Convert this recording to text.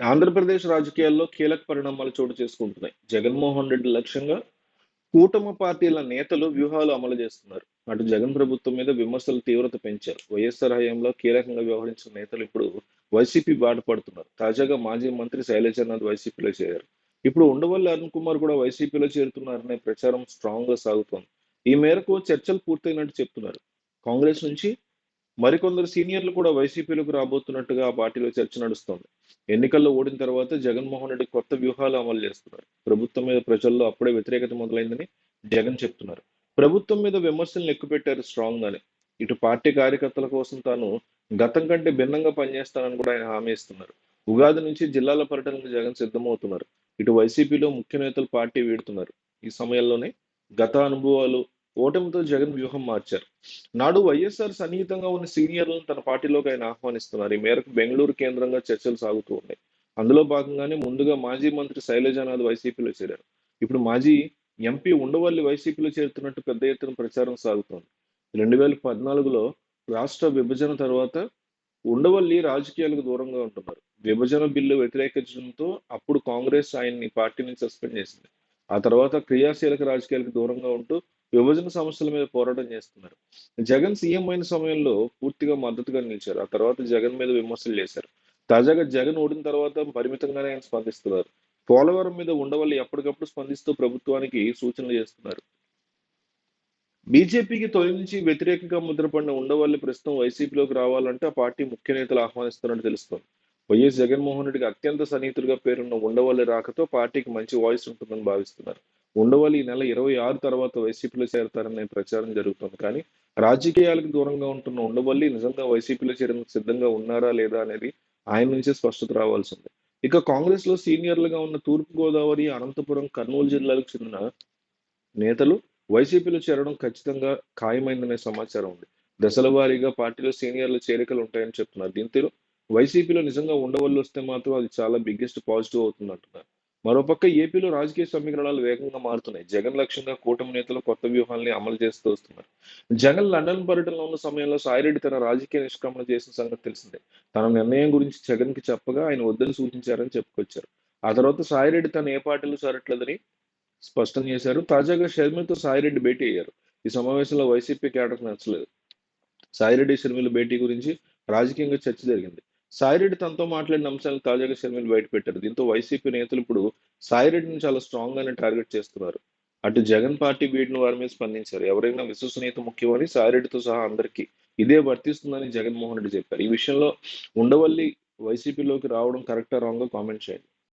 ఆంధ్రప్రదేశ్ రాజకీయాల్లో కీలక పరిణామాలు చోటు చేసుకుంటున్నాయి. జగన్మోహన్ రెడ్డి లక్ష్యంగా కూటమి పార్టీల నేతలు వ్యూహాలు అమలు చేస్తున్నారు. అటు జగన్ ప్రభుత్వం మీద విమర్శలు తీవ్రత పెంచారు. వైఎస్ఆర్ హయాంలో కీలకంగా వ్యవహరించిన నేతలు ఇప్పుడు వైసీపీ బాట పడుతున్నారు. తాజాగా మాజీ మంత్రి శైలజనాథ్ వైసీపీలో చేరారు. ఇప్పుడు ఉండవల్లి అరుణ్ కుమార్ కూడా వైసీపీలో చేరుతున్నారనే ప్రచారం స్ట్రాంగ్గా సాగుతోంది. ఈ మేరకు చర్చలు పూర్తయినట్టు చెప్తున్నారు. కాంగ్రెస్ నుంచి మరికొందరు సీనియర్లు కూడా వైసీపీలోకి రాబోతున్నట్టుగా ఆ పార్టీలో చర్చ నడుస్తోంది. ఎన్నికల్లో ఓడిన తర్వాత జగన్మోహన్ రెడ్డి కొత్త వ్యూహాలు అమలు చేస్తున్నారు. ప్రభుత్వం మీద ప్రజల్లో అప్పుడే వ్యతిరేకత మొదలైందని జగన్ చెప్తున్నారు. ప్రభుత్వం మీద విమర్శలను ఎక్కుపెట్టారు స్ట్రాంగ్ గానే ఇటు పార్టీ కార్యకర్తల కోసం తాను గతం కంటే భిన్నంగా పనిచేస్తానని కూడా ఆయన హామీ ఇస్తున్నారు. ఉగాది నుంచి జిల్లాల పర్యటనకు జగన్ సిద్ధమవుతున్నారు. ఇటు వైసీపీలో ముఖ్య నేతలు పార్టీ వీడుతున్నారు. ఈ సమయంలోనే గత అనుభవాలు ఓటమితో జగన్ వ్యూహం మార్చారు. నాడు వైఎస్ఆర్ సన్నిహితంగా ఉన్న సీనియర్లను తన పార్టీలోకి ఆయన ఆహ్వానిస్తున్నారు. ఈ మేరకు బెంగళూరు కేంద్రంగా చర్చలు సాగుతూ ఉన్నాయి. అందులో భాగంగానే ముందుగా మాజీ మంత్రి శైలజానాథ్ వైసీపీలో చేరారు. ఇప్పుడు మాజీ ఎంపీ ఉండవల్లి వైసీపీలో చేరుతున్నట్టు పెద్ద ఎత్తున ప్రచారం సాగుతోంది. రెండు వేల పద్నాలుగులో రాష్ట్ర విభజన తర్వాత ఉండవల్లి రాజకీయాలకు దూరంగా ఉంటున్నారు. విభజన బిల్లు వ్యతిరేకించడంతో అప్పుడు కాంగ్రెస్ ఆయన్ని పార్టీ నుంచి సస్పెండ్ చేసింది. ఆ తర్వాత క్రియాశీలక రాజకీయాలకు దూరంగా ఉంటూ విభజన సమస్యల మీద పోరాటం చేస్తున్నారు. జగన్ సీఎం అయిన సమయంలో పూర్తిగా మద్దతుగా నిలిచారు. ఆ తర్వాత జగన్ మీద విమర్శలు చేశారు. తాజాగా జగన్ ఓడిన తర్వాత పరిమితంగానే ఆయన స్పందిస్తున్నారు. పోలవరం మీద ఉండవల్లి ఎప్పటికప్పుడు స్పందిస్తూ ప్రభుత్వానికి సూచనలు చేస్తున్నారు. బీజేపీకి తొలి నుంచి వ్యతిరేకంగా ముద్రపడిన ఉండవల్లి ప్రస్తుతం వైసీపీలోకి రావాలంటే ఆ పార్టీ ముఖ్య నేతలు ఆహ్వానిస్తున్నట్టు తెలుస్తోంది. వైఎస్ జగన్మోహన్ రెడ్డికి అత్యంత సన్నిహితుడిగా పేరున్న ఉండవల్లి రాకతో పార్టీకి మంచి వాయిస్ ఉంటుందని భావిస్తున్నారు. ఉండవల్లి ఈ నెల ఇరవై ఆరు తర్వాత వైసీపీలో చేరతారనే ప్రచారం జరుగుతుంది. కానీ రాజకీయాలకు దూరంగా ఉంటున్న ఉండవల్లి నిజంగా వైసీపీలో చేరేందుకు సిద్ధంగా ఉన్నారా లేదా అనేది ఆయన నుంచే స్పష్టత రావాల్సింది. ఇక కాంగ్రెస్లో సీనియర్లుగా ఉన్న తూర్పు గోదావరి అనంతపురం కర్నూలు జిల్లాలకు చెందిన నేతలు వైసీపీలో చేరడం ఖచ్చితంగా ఖాయమైందనే సమాచారం ఉంది. దశల వారీగా పార్టీలో సీనియర్ల చేరికలు ఉంటాయని చెప్తున్నారు. దీంతో వైసీపీలో నిజంగా ఉండవల్లి వస్తే మాత్రం అది చాలా బిగ్గెస్ట్ పాజిటివ్ అవుతుంది అంటున్నారు మరోపక్క ఏపీలో రాజకీయ సమీకరణాలు వేగంగా మారుతున్నాయి. జగన్ లక్ష్యంగా కూటమి నేతలు కొత్త వ్యూహాల్ని అమలు చేస్తూ వస్తున్నారు. జగన్ లండన్ పర్యటనలో ఉన్న సమయంలో సాయిరెడ్డి తన రాజకీయ నిష్క్రమణ చేసిన సంగతి తెలిసిందే. తన నిర్ణయం గురించి జగన్కి చెప్పగా ఆయన వద్దని సూచించారని చెప్పుకొచ్చారు. ఆ తర్వాత సాయిరెడ్డి తన ఏ పార్టీలు చేరట్లేదని స్పష్టం చేశారు. తాజాగా షర్మిలతో సాయిరెడ్డి భేటీ అయ్యారు. ఈ సమావేశంలో వైసీపీ కేటర్ నచ్చలేదు. సాయిరెడ్డి షర్మిల భేటీ గురించి రాజకీయంగా చర్చ జరిగింది. సాయిరెడ్డి తనతో మాట్లాడిన అంశాలను తాజాగా షర్మిల బయటపెట్టారు దీంతో వైసీపీ నేతలు ఇప్పుడు సాయిరెడ్డిని చాలా స్ట్రాంగ్ గానే టార్గెట్ చేస్తున్నారు. అటు జగన్ పార్టీ బీడ్ను వారి మీద స్పందించారు. ఎవరైనా విశ్వసనీయత ముఖ్యమని సాయిరెడ్డితో సహా అందరికీ ఇదే వర్తిస్తుందని జగన్మోహన్ రెడ్డి చెప్పారు. ఈ విషయంలో ఉండవల్లి వైసీపీలోకి రావడం కరెక్టా రాంగ్ కామెంట్ చేయండి.